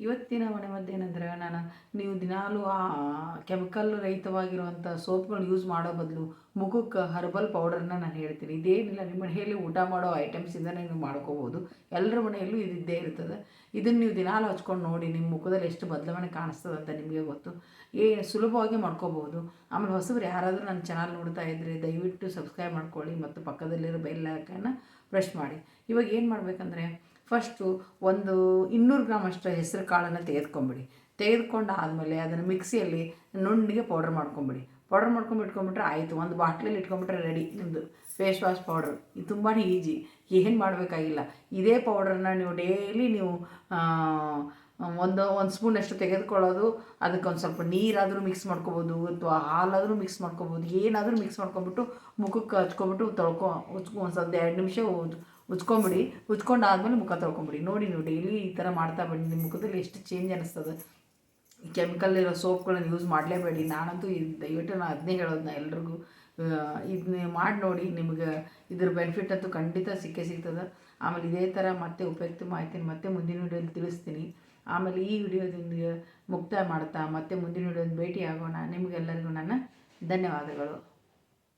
ಇವತ್ತಿನ ಮನೆ ಮದ್ದೇನೆಂದರೆ ನಾನು ನೀವು ದಿನಾಲೂ ಆ ಕೆಮಿಕಲ್ ರಹಿತವಾಗಿರುವಂಥ ಸೋಪ್ಗಳು ಯೂಸ್ ಮಾಡೋ ಬದಲು ಮುಖಕ್ಕೆ ಹರ್ಬಲ್ ಪೌಡರ್ನ ನಾನು ಹೇಳ್ತೀನಿ. ಇದೇನಿಲ್ಲ, ನಿಮ್ಮ ಮನೆಯಲ್ಲಿ ಊಟ ಮಾಡೋ ಐಟಮ್ಸಿಂದನೇ ನೀವು ಮಾಡ್ಕೋಬೋದು. ಎಲ್ಲರ ಮನೆಯಲ್ಲೂ ಇದು ಇದ್ದೇ ಇರ್ತದೆ. ಇದನ್ನು ನೀವು ದಿನಾಲು ಹಚ್ಕೊಂಡು ನೋಡಿ ನಿಮ್ಮ ಮುಖದಲ್ಲಿ ಎಷ್ಟು ಬದಲಾವಣೆ ಕಾಣಿಸ್ತದೆ ಅಂತ ನಿಮಗೆ ಗೊತ್ತು. ಏ, ಸುಲಭವಾಗಿ ಮಾಡ್ಕೋಬೋದು. ಆಮೇಲೆ ಹೊಸಬ್ರು ಯಾರಾದರೂ ನನ್ನ ಚಾನಲ್ ನೋಡ್ತಾ ಇದ್ದರೆ ದಯವಿಟ್ಟು ಸಬ್ಸ್ಕ್ರೈಬ್ ಮಾಡ್ಕೊಳ್ಳಿ ಮತ್ತು ಪಕ್ಕದಲ್ಲಿರೋ ಬೆಲ್ಲಕನ್ನು ಪ್ರೆಸ್ ಮಾಡಿ. ಇವಾಗ ಏನು ಮಾಡಬೇಕಂದ್ರೆ ಫಸ್ಟು ಒಂದು ಇನ್ನೂರು ಗ್ರಾಮ್ ಅಷ್ಟು ಹೆಸರು ಕಾಳನ್ನು ತೆಗೆದುಕೊಂಬಿಡಿ. ತೆಗೆದುಕೊಂಡು ಆದಮೇಲೆ ಅದನ್ನು ಮಿಕ್ಸಿಯಲ್ಲಿ ನುಣ್ಣಗೆ ಪೌಡರ್ ಮಾಡ್ಕೊಂಬಿಡಿ. ಪೌಡರ್ ಮಾಡ್ಕೊಂಡು ಇಟ್ಕೊಂಬಿಟ್ರೆ ಆಯಿತು. ಒಂದು ಬಾಟ್ಲಲ್ಲಿ ಇಟ್ಕೊಂಬಿಟ್ರೆ ರೆಡಿ ನಿಮ್ಮದು ಫೇಸ್ ವಾಶ್ ಪೌಡ್ರ್ ಇದು ತುಂಬಾ ಈಜಿ ಏನು ಮಾಡಬೇಕಾಗಿಲ್ಲ. ಇದೇ ಪೌಡ್ರನ್ನ ನೀವು ಡೈಲಿ ನೀವು ಒಂದು ಒಂದು ಸ್ಪೂನಷ್ಟು ತೆಗೆದುಕೊಳ್ಳೋದು, ಅದಕ್ಕೆ ಒಂದು ಸ್ವಲ್ಪ ನೀರಾದರೂ ಮಿಕ್ಸ್ ಮಾಡ್ಕೊಬೋದು, ಅಥವಾ ಹಾಲಾದರೂ ಮಿಕ್ಸ್ ಮಾಡ್ಕೊಬೋದು, ಏನಾದರೂ ಮಿಕ್ಸ್ ಮಾಡ್ಕೊಂಬಿಟ್ಟು ಮುಖಕ್ಕೆ ಹಚ್ಕೊಂಬಿಟ್ಟು ತೊಳ್ಕೊ ಒಂದು ಸ್ವಲ್ಪ ಎರಡು ನಿಮಿಷ ಉಜ್ಕೊಂಬಿಡಿ ಉಜ್ಕೊಂಡು ಆದಮೇಲೆ ಮುಖ ತೊಳ್ಕೊಂಬಿಡಿ. ನೋಡಿ ನೀವು ಡೈಲಿ ಈ ಥರ ಮಾಡ್ತಾ ಬನ್ನಿ ನಿಮ್ಮ ಮುಖದಲ್ಲಿ ಎಷ್ಟು ಚೇಂಜ್ ಅನ್ನಿಸ್ತದೆ ಈ ಕೆಮಿಕಲ್ ಇರೋ ಸೋಪ್ಗಳನ್ನು ಯೂಸ್ ಮಾಡಲೇಬೇಡಿ. ನಾನಂತೂ ಇದು ದಯವಿಟ್ಟು ನಾನು ಅದನ್ನೇ ಹೇಳೋದು ನಾ ಎಲ್ರಿಗೂ ಇದನ್ನ ಮಾಡಿ ನೋಡಿ, ನಿಮಗೆ ಇದ್ರ ಬೆನಿಫಿಟ್ ಅಂತೂ ಖಂಡಿತ ಸಿಕ್ಕೇ ಸಿಗ್ತದೆ. ಆಮೇಲೆ ಇದೇ ಥರ ಮತ್ತೆ ಉಪಯುಕ್ತ ಮಾಹಿತಿನ ಮತ್ತೆ ಮುಂದಿನ ವಿಡಿಯೋಲಿ ತಿಳಿಸ್ತೀನಿ. ಆಮೇಲೆ ಈ ವಿಡಿಯೋದಿಂದ ಮುಕ್ತಾಯ ಮಾಡ್ತಾ ಮತ್ತೆ ಮುಂದಿನ ವಿಡಿಯೋದ ಭೇಟಿ ಆಗೋಣ ನಿಮಗೆಲ್ಲರಿಗೂ ನನ್ನ ಧನ್ಯವಾದಗಳು.